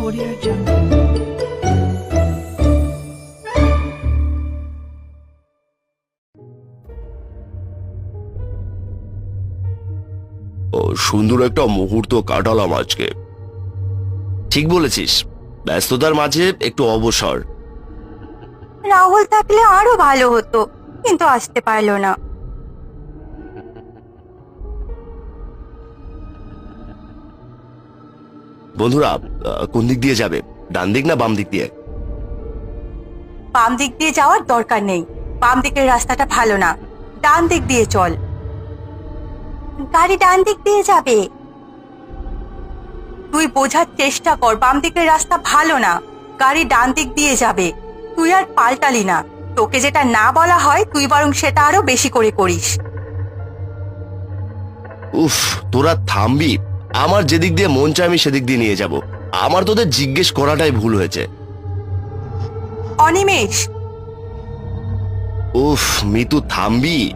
Audio Jungle. ও, সুন্দর একটা মুহূর্ত কাটালাম আজকে। ঠিক বলেছিস। ব্যস্ততার মাঝে একটু অবসর। রাহুল থাকলে আরও ভালো হতো কিন্তু আসতে পারল না। বন্ধুরা কোন দিক দিয়ে যাবে? ডান দিক না বাম দিক দিয়ে? বাম দিক দিয়ে যাওয়ার দরকার নেই। বাম দিকের রাস্তাটা ভালো না। ডান দিক দিয়ে চল। গাড়ি ডান দিক দিয়ে যাবে। তুই বোঝার চেষ্টা কর বাম দিকের রাস্তা ভালো না। গাড়ি ডান দিক দিয়ে যাবে। তুই আর পাল্টালি না। তোকে যেটা না বলা হয় তুই বরং সেটা আরও বেশি করে করিস। উফ তোরা থামবি। আমার যেদিক দিয়ে মন চায় আমি সেদিক দিয়ে নিয়ে যাব। আমার তোদের জিজ্ঞেস করাটাই ভুল হয়েছে। অনিমেষ। উফ মিতু থামবি?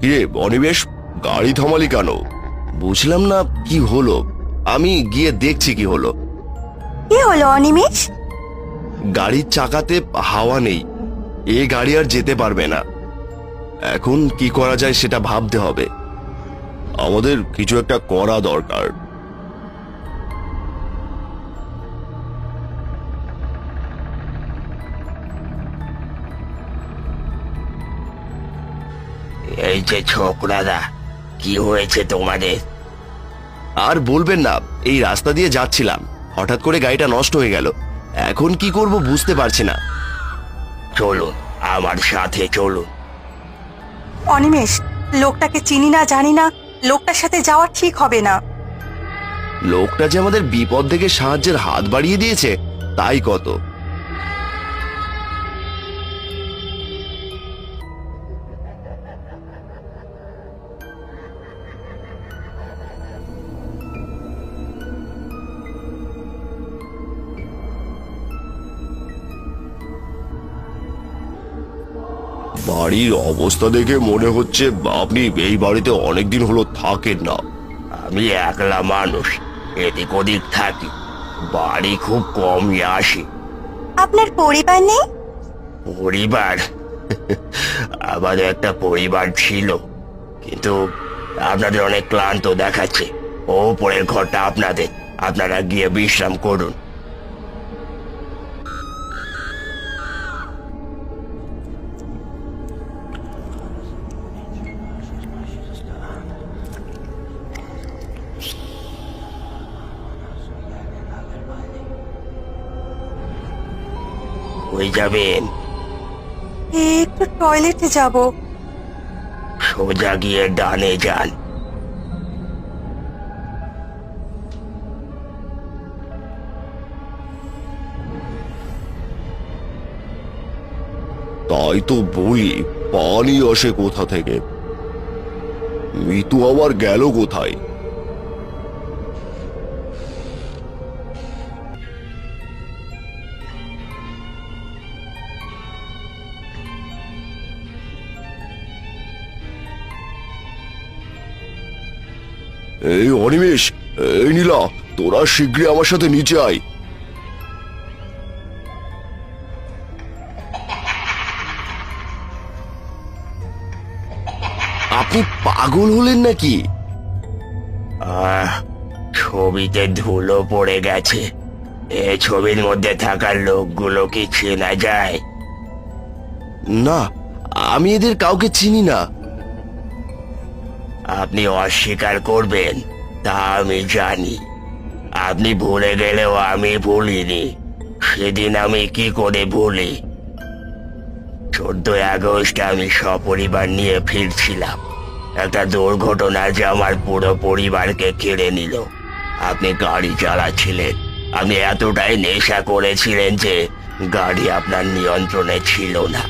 কিরে অনিবেশ গাড়ি থামালি কেন? বুঝলাম না কি হলো। আমি গিয়ে দেখছি কি হলো। কি হলো অনিমেষ? গাড়ির চাকাতে হাওয়া নেই। এ গাড়ি আর যেতে পারবে না। এখন কি করা যায় সেটা ভাবতে হবে। আমাদের কিছু একটা করা দরকার। এই যে ছোকরাদা কি হয়েছে তোমাদের? আর বলবেন না এই রাস্তা দিয়ে যাচ্ছিলাম। হঠাৎ করে গাড়িটা নষ্ট হয়ে গেল। এখন কি করব বুঝতে পারছি না। চলুন আমার সাথে চলুন। অনিমেষ লোকটাকে চিনি না জানি না লোকটার সাথে যাওয়া ঠিক হবে না। লোকটা যে আমাদের বিপদ থেকে সাহায্যের হাত বাড়িয়ে দিয়েছে তাই কত। বাড়ির অবস্থা দেখে মনে হচ্ছে আপনি এই বাড়িতে অনেকদিন হলো থাকেন না। আমি একলা মানুষ এদিক ওদিক থাকি। বাড়ি খুব কমই আসি। আপনার পরিবার নেই? পরিবার? আমাদের একটা পরিবার ছিল কিন্তু আপনাদের অনেক ক্লান্ত দেখাচ্ছে। ওপরের ঘরটা আপনাদের আপনারা গিয়ে বিশ্রাম করুন। হয়ে যাবেন। একটু টয়লেটে যাব। সোজা গিয়ে ডানে যান। তাই তো বলি পানি আসে কোথা থেকে? মিতু আবার গেল কোথায়? এই অনিমেষ এই নীলা তোরা শীঘ্রই আমার সাথে নিচে আয়। আপনি পাগল হলেন নাকি? আহ ছবিতে ধুলো পড়ে গেছে। এ ছবির মধ্যে থাকা লোকগুলো কি চেনা যায়? না আমি এদের কাউকে চিনি না। আপনি অস্বীকার করবেন, তা আমি জানি। আপনি ভুলে গেলেও আমি ভুলিনি। সেদিন আমি কি করে ভুলি? চোদ্দই আগস্ট আমি সপরিবার নিয়ে ফিরছিলাম। একটা দুর্ঘটনা যে আমার পুরো পরিবারকে কেড়ে নিল। আপনি গাড়ি চালাচ্ছিলেন। আপনি এতটাই নেশা করেছিলেন যে গাড়ি আপনার নিয়ন্ত্রণে ছিল না।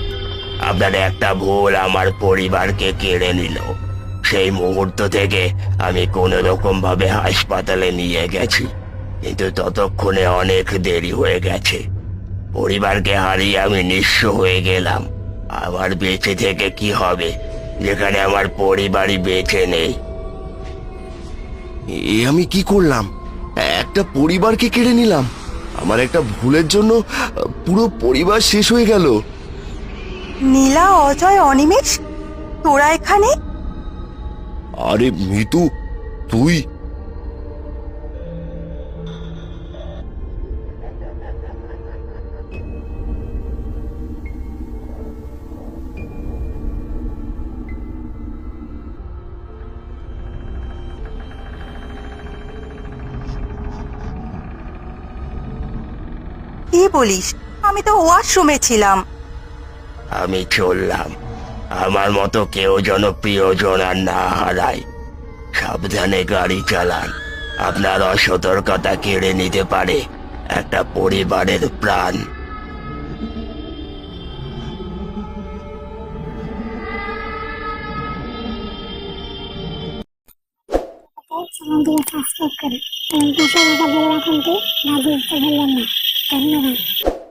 আপনার একটা ভুল আমার পরিবারকে কেড়ে নিল। সেই মুহূর্ত থেকে আমি কোনো রকম ভাবে হাসপাতালে নিয়ে গেছি। কিন্তু ততক্ষণে অনেক দেরি হয়ে গেছে। পরিবারকে হারিয়ে আমি নিঃস্ব হয়ে গেলাম। আমার বেঁচে থেকে কি হবে? যেখানে আমার পরিবারই বেঁচে নেই। এ আমি কি করলাম? একটা পরিবারকে কেড়ে নিলাম। আমার একটা ভুলের জন্য পুরো পরিবার শেষ হয়ে গেল। নীলা অজয় অনিমেষ তোরা এখানে? আরে মিতু তুই? কি বলিস? আমি তো ওয়াশরুমে ছিলাম। আমি চললাম। আমার মতো কেউ যেন প্রিয়জন আর না হারায়। সাবধানে গাড়ি চালান। আপনার অসতর্কতা কেড়ে নিতে পারে একটা পরিবারের প্রাণ। সাবস্ক্রাইব না ধন্যবাদ